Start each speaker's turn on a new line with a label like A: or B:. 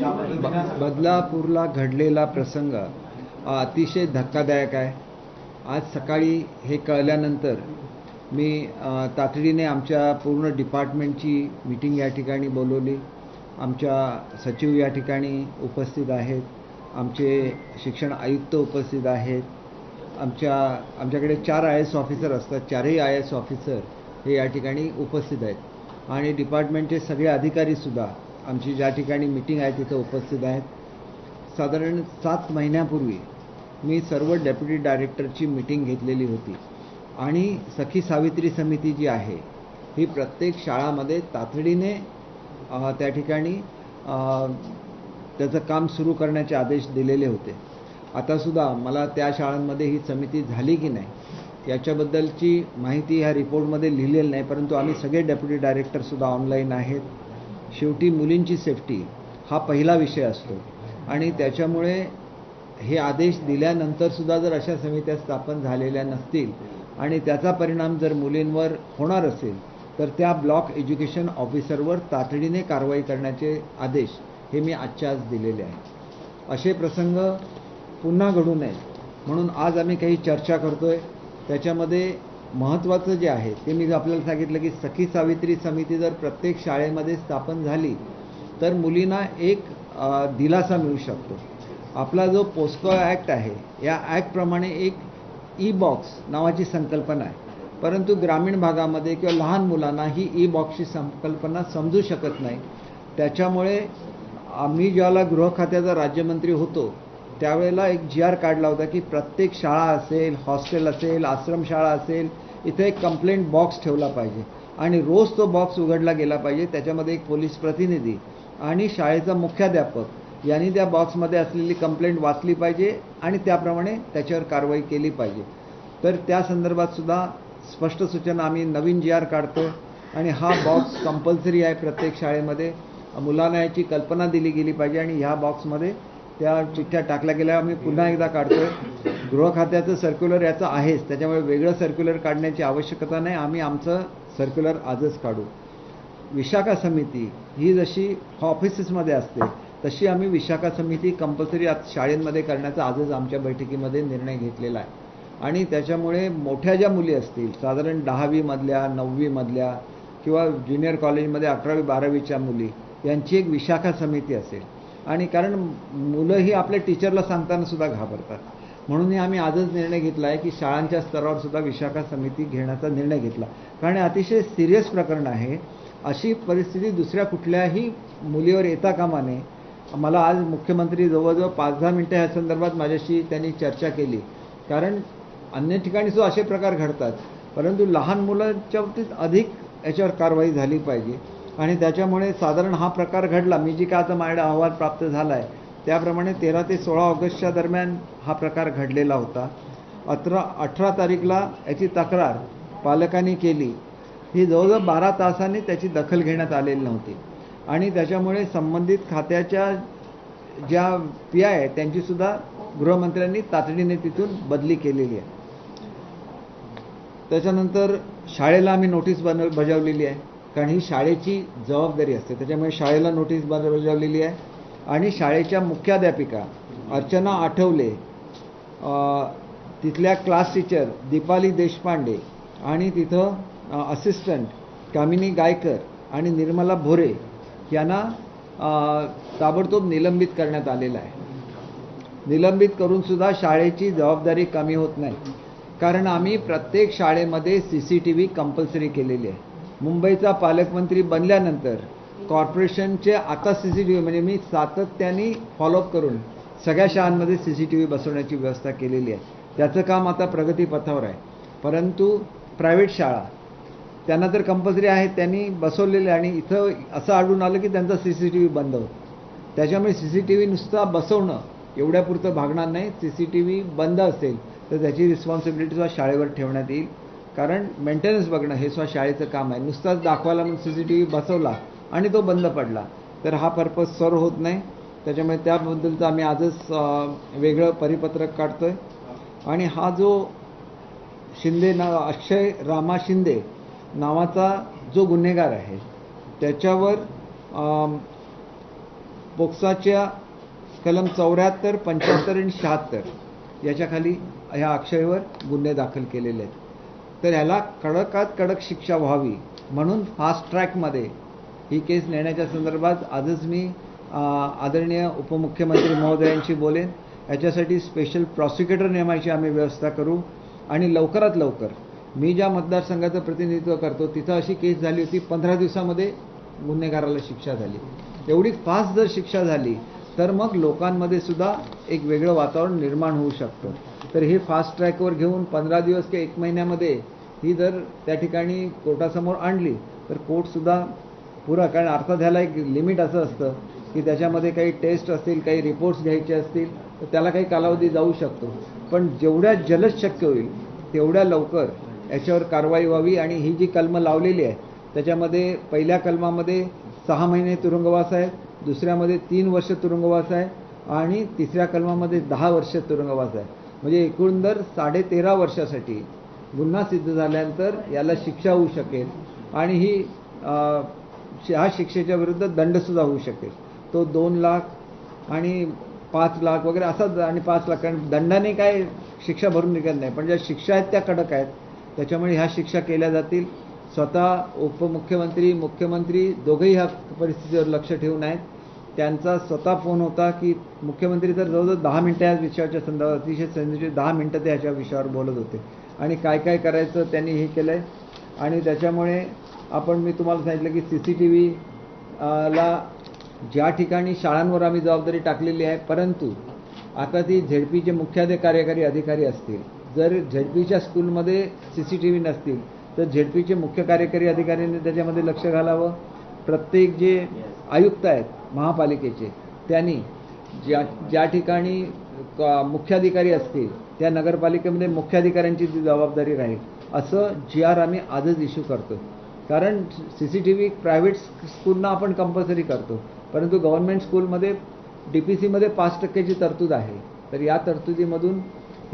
A: बदलापूरला घडलेला प्रसंग अतिशय धक्कादायक आहे. आज सकाळी हे कळल्यानंतर मी तातडीने आमच्या पूर्ण डिपार्टमेंटची मीटिंग या ठिकाणी बोलवली. आमच्या सचिव या ठिकाणी उपस्थित आहेत. आमचे शिक्षण आयुक्त उपस्थित आहेत. आमच्या आमच्याकडे चार आय एस ऑफिसर असतात. चारही आय एस ऑफिसर हे या ठिकाणी उपस्थित आहेत. आणि डिपार्टमेंटचे सगळे अधिकारीसुद्धा आमची ज्या ठिकाणी मीटिंग आहे तिथं उपस्थित आहेत. साधारण सात महिन्यापूर्वी मी सर्व डेप्युटी डायरेक्टरची मीटिंग घेतलेली होती. आणि सखी सावित्री समिती जी आहे ही प्रत्येक शाळामध्ये तातडीने त्या ठिकाणी त्याचं काम सुरू करण्याचे आदेश दिलेले होते. आतासुद्धा मला त्या शाळांमध्ये ही समिती झाली की नाही याच्याबद्दलची माहिती ह्या रिपोर्टमध्ये लिहिलेली नाही परंतु आम्ही सगळे डेप्युटी डायरेक्टरसुद्धा ऑनलाईन आहेत. शेवटी मुलींची सेफ्टी हा पहिला विषय असतो. आणि त्याच्यामुळे हे आदेश दिल्यानंतरसुद्धा जर अशा समित्या स्थापन झालेल्या नसतील आणि त्याचा परिणाम जर मुलींवर होणार असेल तर त्या ब्लॉक एज्युकेशन ऑफिसरवर तातडीने कारवाई करण्याचे आदेश हे मी आजच्या आज दिलेले आहेत. असे प्रसंग पुन्हा घडू नयेत. म्हणून आज आम्ही काही चर्चा करतो आहे त्याच्यामध्ये महत्त्वाचं जे आहे ते मी आपल्याला सांगितलं की सखी सावित्री समिती जर प्रत्येक शाळेमध्ये स्थापन झाली तर मुलींना एक दिलासा मिळू शकतो. आपला जो पोस्को ॲक्ट आहे या ॲक्टप्रमाणे एक ई बॉक्स नावाची संकल्पना आहे. परंतु ग्रामीण भागामध्ये किंवा लहान मुलांना ही ई बॉक्सची संकल्पना समजू शकत नाही. त्याच्यामुळे आम्ही ज्याला गृह खात्याचा राज्यमंत्री होतो त्यावेळेला एक जी आर काढला होता की प्रत्येक शाळा असेल हॉस्टेल असेल आश्रमशाळा असेल इथे एक कंप्लेंट बॉक्स ठेवला पाहिजे. आणि रोज तो बॉक्स उघडला गेला पाहिजे. त्याच्यामध्ये एक पोलीस प्रतिनिधी आणि शाळेचा मुख्याध्यापक यांनी त्या बॉक्समध्ये असलेली कंप्लेंट वाचली पाहिजे आणि त्याप्रमाणे त्याच्यावर कारवाई केली पाहिजे. तर त्या संदर्भात सुद्धा स्पष्ट सूचना आम्ही नवीन जी आर काढतो आणि हा बॉक्स कंपल्सरी आहे प्रत्येक शाळेमध्ये. मुलांना याची कल्पना दिली गेली पाहिजे आणि ह्या बॉक्समध्ये त्या चिठ्ठ्या टाकल्या गेल्या आम्ही पुन्हा एकदा काढतोय. गृह खात्याचं सर्क्युलर याचं आहेच त्याच्यामुळे वेगळं सर्क्युलर काढण्याची आवश्यकता नाही. आम्ही आमचं सर्क्युलर आजच काढू. विशाखा समिती ही जशी ऑफिसेसमध्ये असते तशी आम्ही विशाखा समिती कंपल्सरी आज शाळेमध्ये करण्याचा आजच आमच्या बैठकीमध्ये निर्णय घेतलेला आहे. आणि त्याच्यामुळे मोठ्या ज्या मुली असतील साधारण दहावीमधल्या नववीमधल्या किंवा ज्युनियर कॉलेजमध्ये अकरावी बारावीच्या मुली यांची एक विशाखा समिती असेल. आणि कारण मुलं ही आपल्या टीचरला सांगताना सुद्धा घाबरतात. म्हणून आम्ही आजच निर्णय घेतला आहे की शाळांच्या स्तरावर सुद्धा विशाखा समिती घेण्याचा निर्णय घेतला. कारण अतिशय सिरियस प्रकरण आहे. अशी परिस्थिती दुसऱ्या कुठल्याही मुलीवर येता कामा नये. मला आज मुख्यमंत्री जवळजवळ पाच दहा मिनटं ह्या संदर्भात माझ्याशी त्यांनी चर्चा केली. कारण अन्य ठिकाणी सुद्धा असे प्रकार घडतात. परंतु लहान मुलांच्या बाबतीत अधिक याच्यावर कारवाई झाली पाहिजे. आणि त्याच्यामुळे साधारण हा प्रकार घडला. मी जी काय आता माझ्याकडे अहवाल प्राप्त झाला आहे त्याप्रमाणे तेरा ते सोळा ऑगस्टच्या दरम्यान हा प्रकार घडलेला होता. अठरा अठरा तारीखला याची तक्रार पालकांनी केली. ही जवळजवळ बारा तासांनी त्याची दखल घेण्यात आलेली नव्हती. आणि त्याच्यामुळे संबंधित खात्याच्या ज्या पी आय आहेत त्यांचीसुद्धा गृहमंत्र्यांनी तातडीने तिथून बदली केलेली आहे. त्याच्यानंतर शाळेला आम्ही नोटीस बन बजावलेली आहे. कारण ही शाळेची जबाबदारी असते. त्याच्यामुळे शाळेला नोटीस बजावलेली आहे. आणि शाळेच्या मुख्याध्यापिका अर्चना आठवले तिथल्या क्लास टीचर दीपाली देशपांडे आणि तिथं असिस्टंट कामिनी गायकर आणि निर्मला भोरे यांना ताबडतोब निलंबित करण्यात आलेलं आहे. निलंबित करूनसुद्धा शाळेची जबाबदारी कमी होत नाही. कारण आम्ही प्रत्येक शाळेमध्ये C C T V compulsory केलेली आहे. मुंबईचा पालकमंत्री बनल्यानंतर कॉर्पोरेशनचे आता सी सी टी व्ही म्हणजे मी सातत्याने फॉलोअप करून सगळ्या शाळांमध्ये सी सी टी व्ही बसवण्याची व्यवस्था केलेली आहे. त्याचं काम आता प्रगतीपथावर आहे. परंतु प्रायव्हेट शाळा त्यांना तर कंपल्सरी आहे त्यांनी बसवलेले आणि इथं असं आढळून आलं की त्यांचा सी सी टी व्ही बंद होतो. त्याच्यामुळे सी सी टी व्ही नुसता बसवणं एवढ्यापुरतं भागणार नाही. सी सी टी व्ही बंद असेल तर त्याची रिस्पॉन्सिबिलिटी सुद्धा शाळेवर ठेवण्यात येईल. कारण मेंटेनन्स बघणं हे सुद्धा शाळेचं काम आहे. नुसताच दाखवायला म्हणून सी सी टी व्ही बसवला आणि तो बंद पडला. तर हा पर्पज सर्व होत नाही. त्याच्यामुळे त्याबद्दलचं आम्ही आजच वेगळं परिपत्रक काढतो आहे आणि हा जो शिंदे ना अक्षय रामा शिंदे नावाचा जो गुन्हेगार आहे त्याच्यावर पोक्साच्या कलम चौऱ्याहत्तर पंच्याहत्तर आणि शहात्तर याच्याखाली ह्या अक्षयवर गुन्हे दाखल केलेले आहेत. तर ह्याला कडकात कडक शिक्षा व्हावी म्हणून फास्ट ट्रॅकमध्ये ही केस नेण्याच्या संदर्भात आजच मी आदरणीय उपमुख्यमंत्री महोदयांशी बोलेन. याच्यासाठी स्पेशल प्रॉसिक्युटर नेमायची आम्ही व्यवस्था करू आणि लवकरात लवकर मी ज्या मतदारसंघाचं प्रतिनिधित्व करतो तिथं अशी केस झाली होती पंधरा दिवसामध्ये गुन्हेगाराला शिक्षा झाली. एवढी फास्ट जर शिक्षा झाली तर मग लोकांमध्ये सुद्धा एक वेगळं वातावरण निर्माण होऊ शकतं. तर हे फास्ट ट्रॅकवर घेऊन पंधरा दिवस किंवा एक महिन्यामध्ये ही जर त्या ठिकाणी कोर्टासमोर आणली तर कोर्टसुद्धा पुरा कारण अर्थात ह्याला एक लिमिट असं असतं की त्याच्यामध्ये काही टेस्ट असतील काही रिपोर्ट्स घ्यायचे असतील तर त्याला काही कालावधी जाऊ शकतो. पण जेवढ्या जलद शक्य होईल तेवढ्या लवकर याच्यावर कारवाई व्हावी आणि ही जी कलमं लावलेली आहे त्याच्यामध्ये पहिल्या कलमामध्ये सहा महिने तुरुंगवास आहे दुसऱ्यामध्ये तीन वर्ष तुरुंगवास आहे आणि तिसऱ्या कलमामध्ये दहा वर्ष तुरुंगवास आहे. म्हणजे एकूण दर साडेतेरा वर्षासाठी गुन्हा सिद्ध झाल्यानंतर याला शिक्षा होऊ शकेल आणि ही अ, ह्या शिक्षेच्या विरुद्ध दंडसुद्धा होऊ शकेल. तो दोन लाख आणि पाच लाख वगैरे असाच आणि पाच लाख कारण दंडाने काय शिक्षा भरून निघत नाही. पण ज्या शिक्षा आहेत त्या कडक आहेत. त्याच्यामुळे ह्या शिक्षा केल्या जातील. स्वतः उपमुख्यमंत्री मुख्यमंत्री दोघेही ह्या परिस्थितीवर लक्ष ठेवून आहेत. त्यांचा स्वतः फोन होता की मुख्यमंत्री तर जवळजवळ दहा मिनटं या विषयाच्या संदर्भात अतिशय संदर्भात दहा मिनटं ते ह्याच्या विषयावर बोलत होते. आणि काय काय करायचं त्यांनी हे केलं आहे आणि त्याच्यामुळे आपण मी तुम्हाला सांगितलं की सी सी टी व्ही ला ज्या ठिकाणी शाळांवर आम्ही जबाबदारी टाकलेली आहे परंतु आता ती झेडपीचे मुख्याधे कार्यकारी अधिकारी असतील. जर झेडपीच्या स्कूलमध्ये सी सी टी व्ही नसतील तर झेडपीचे मुख्य कार्यकारी अधिकाऱ्यांनी त्याच्यामध्ये लक्ष घालावं. प्रत्येक जे आयुक्त आहेत महापालिकेचे त्यांनी ज्या ज्या ठिकाणी मुख्याधिकारी असतील त्या नगरपालिकेमध्ये मुख्याधिकाऱ्यांची ती जबाबदारी राहील असं जी आर आम्ही आजच इश्यू करतो कारण C C T V private स्कूलना आपण कंपल्सरी करतो. परंतु गव्हर्नमेंट स्कूलमध्ये डी पी सीमध्ये पाच टक्क्याची तरतूद आहे. तर या तरतुदीमधून